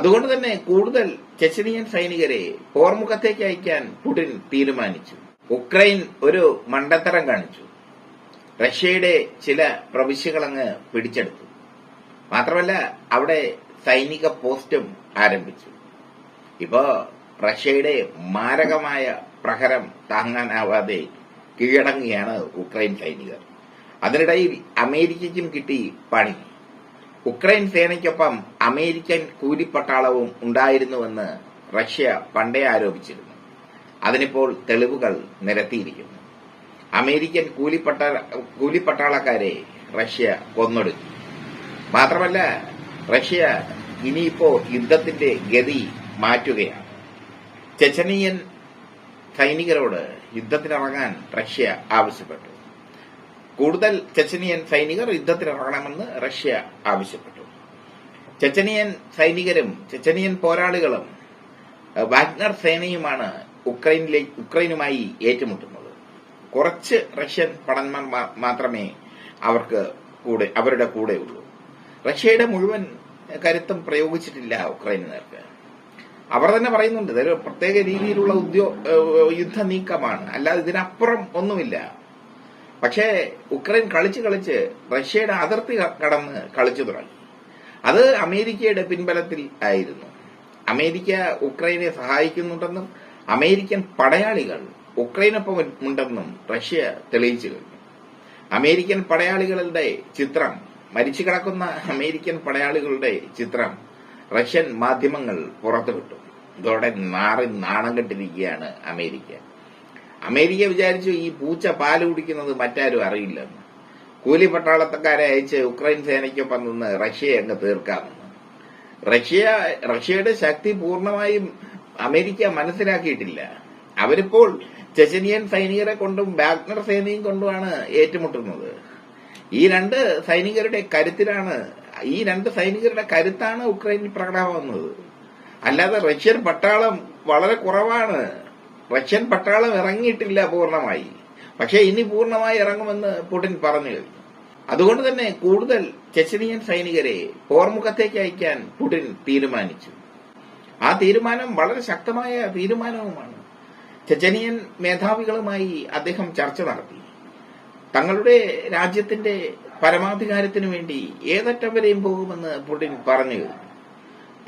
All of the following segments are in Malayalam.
അതുകൊണ്ട് തന്നെ കൂടുതൽ ചെച്ചനിയൻ സൈനികരെ പോർമുഖത്തേക്ക് അയക്കാൻ പുടിൻ തീരുമാനിച്ചു. ഉക്രൈൻ ഒരു മണ്ടത്തരം കാണിച്ചു. റഷ്യയുടെ ചില പ്രവിശ്യകളങ്ങ് പിടിച്ചെടുത്തു. മാത്രമല്ല അവിടെ സൈനിക പോസ്റ്റും ആരംഭിച്ചു. ഇപ്പോ റഷ്യയുടെ മാരകമായ പ്രഹരം താങ്ങാനാവാതെ കീഴടങ്ങുകയാണ് ഉക്രൈൻ സൈനികർ. അതിനിടയിൽ അമേരിക്കയ്ക്കും കിട്ടി പണി. ഉക്രൈൻ സേനയ്ക്കൊപ്പം അമേരിക്കൻ കൂലിപ്പട്ടാളവും ഉണ്ടായിരുന്നുവെന്ന് റഷ്യ പണ്ടേ ആരോപിച്ചിരുന്നു. അതിനിപ്പോൾ തെളിവുകൾ നിരത്തിയിരിക്കുന്നു. അമേരിക്കൻ കൂലിപ്പട്ട കൂലിപ്പട്ടാളക്കാരെ റഷ്യ കൊന്നൊടുക്കി മാത്രമല്ല റഷ്യ ഇനിയിപ്പോ യുദ്ധത്തിന്റെ ഗതി മാറ്റുകയാണ്. ചെച്ചനീയൻ സൈനികരോട് യുദ്ധത്തിനിറങ്ങാൻ റഷ്യ ആവശ്യപ്പെട്ടു. കൂടുതൽ ചെച്ചനിയൻ സൈനികർ യുദ്ധത്തിനിറങ്ങണമെന്ന് റഷ്യ ആവശ്യപ്പെട്ടു. ചെച്ചനിയൻ സൈനികരും ചെച്ചനിയൻ പോരാളികളും വാഗ്നർ സേനയുമാണ് ഉക്രൈനിലെ ഉക്രൈനുമായി ഏറ്റുമുട്ടുന്നത്. കുറച്ച് റഷ്യൻ പടന്മാർ മാത്രമേ അവർക്ക് കൂടെ അവരുടെ കൂടെ ഉള്ളൂ. റഷ്യയുടെ മുഴുവൻ കരുത്തും പ്രയോഗിച്ചിട്ടില്ല ഉക്രൈന് നേർക്ക് അവർ തന്നെ പറയുന്നുണ്ട് ഇതൊരു പ്രത്യേക രീതിയിലുള്ള ഉദ്യോ യുദ്ധ നീക്കമാണ്. അല്ലാതെ ഇതിനപ്പുറം ഒന്നുമില്ല. പക്ഷേ ഉക്രൈൻ കളിച്ച് കളിച്ച് റഷ്യയുടെ അതിർത്തി കടന്ന് കളിച്ചു തുടങ്ങി. അത് അമേരിക്കയുടെ പിൻബലത്തിൽ ആയിരുന്നു. അമേരിക്ക ഉക്രൈനെ സഹായിക്കുന്നുണ്ടെന്നും അമേരിക്കൻ പടയാളികൾ ഉക്രൈനൊപ്പം ഉണ്ടെന്നും റഷ്യ തെളിയിച്ചു കഴിഞ്ഞു. അമേരിക്കൻ പടയാളികളുടെ ചിത്രം മരിച്ചു കിടക്കുന്ന അമേരിക്കൻ പടയാളികളുടെ ചിത്രം റഷ്യൻ മാധ്യമങ്ങൾ പുറത്തുവിട്ടു. ഇതോടെ നാറി നാണം കെട്ടിരിക്കുകയാണ് അമേരിക്ക. അമേരിക്ക വിചാരിച്ചു ഈ പൂച്ച പാൽ കുടിക്കുന്നത് മറ്റാരും അറിയില്ലെന്ന്. കൂലി പട്ടാളത്തക്കാരെ അയച്ച് ഉക്രൈൻ സേനയ്ക്കൊപ്പം നിന്ന് റഷ്യയെ അങ്ങ് തീർക്കാമെന്ന്. റഷ്യ റഷ്യയുടെ ശക്തി പൂർണമായും അമേരിക്ക മനസ്സിലാക്കിയിട്ടില്ല. അവരിപ്പോൾ ചെച്ചനിയൻ സൈനികരെ കൊണ്ടും ബാഗ്നർ സേനയും കൊണ്ടുമാണ് ഏറ്റുമുട്ടുന്നത്. ഈ രണ്ട് സൈനികരുടെ കരുത്തിലാണ് ഈ രണ്ട് സൈനികരുടെ കരുത്താണ് ഉക്രൈനിൽ പ്രകടമാവുന്നത് അല്ലാതെ റഷ്യൻ പട്ടാളം വളരെ കുറവാണ്. റഷ്യൻ പട്ടാളം ഇറങ്ങിയിട്ടില്ല പൂർണമായി. പക്ഷേ ഇനി പൂർണമായി ഇറങ്ങുമെന്ന് പുടിൻ പറഞ്ഞു കഴിഞ്ഞു. അതുകൊണ്ട് തന്നെ കൂടുതൽ ചെച്ചനിയൻ സൈനികരെ പോർമുഖത്തേക്ക് അയക്കാൻ പുടിൻ തീരുമാനിച്ചു. ആ തീരുമാനം വളരെ ശക്തമായ തീരുമാനവുമാണ്. ചെച്ചനിയൻ മേധാവികളുമായി അദ്ദേഹം ചർച്ച നടത്തി. തങ്ങളുടെ രാജ്യത്തിന്റെ പരമാധികാരത്തിനു വേണ്ടി ഏതറ്റം വരെയും പോകുമെന്ന് പുടിൻ പറഞ്ഞു കഴിഞ്ഞു.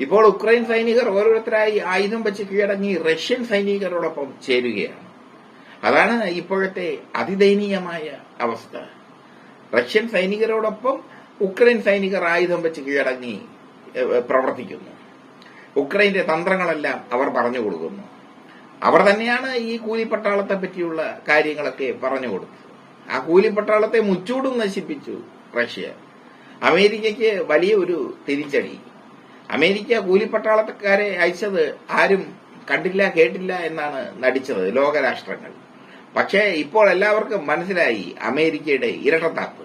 ഇപ്പോൾ ഉക്രൈൻ സൈനികർ ഓരോരുത്തരായി ആയുധം വെച്ച് കീഴടങ്ങി റഷ്യൻ സൈനികരോടൊപ്പം ചേരുകയാണ്. അതാണ് ഇപ്പോഴത്തെ അതിദയനീയമായ അവസ്ഥ. റഷ്യൻ സൈനികരോടൊപ്പം ഉക്രൈൻ സൈനികർ ആയുധം വെച്ച് കീഴടങ്ങി പ്രവർത്തിക്കുന്നു. ഉക്രൈന്റെ തന്ത്രങ്ങളെല്ലാം അവർ പറഞ്ഞു കൊടുക്കുന്നു. അവർ തന്നെയാണ് ഈ കൂലിപ്പട്ടാളത്തെ പറ്റിയുള്ള കാര്യങ്ങളൊക്കെ പറഞ്ഞു കൊടുത്തത്. ആ കൂലിപ്പട്ടാളത്തെ മുച്ചൂടും നശിപ്പിച്ചു റഷ്യ. അമേരിക്കയ്ക്ക് വലിയൊരു തിരിച്ചടി. അമേരിക്ക കൂലിപ്പട്ടാളക്കാരെ അയച്ചത് ആരും കണ്ടില്ല കേട്ടില്ല എന്നാണ് നടിച്ചത് ലോകരാഷ്ട്രങ്ങൾ. പക്ഷേ ഇപ്പോൾ എല്ലാവർക്കും മനസ്സിലായി അമേരിക്കയുടെ ഇരട്ടത്താപ്പ്.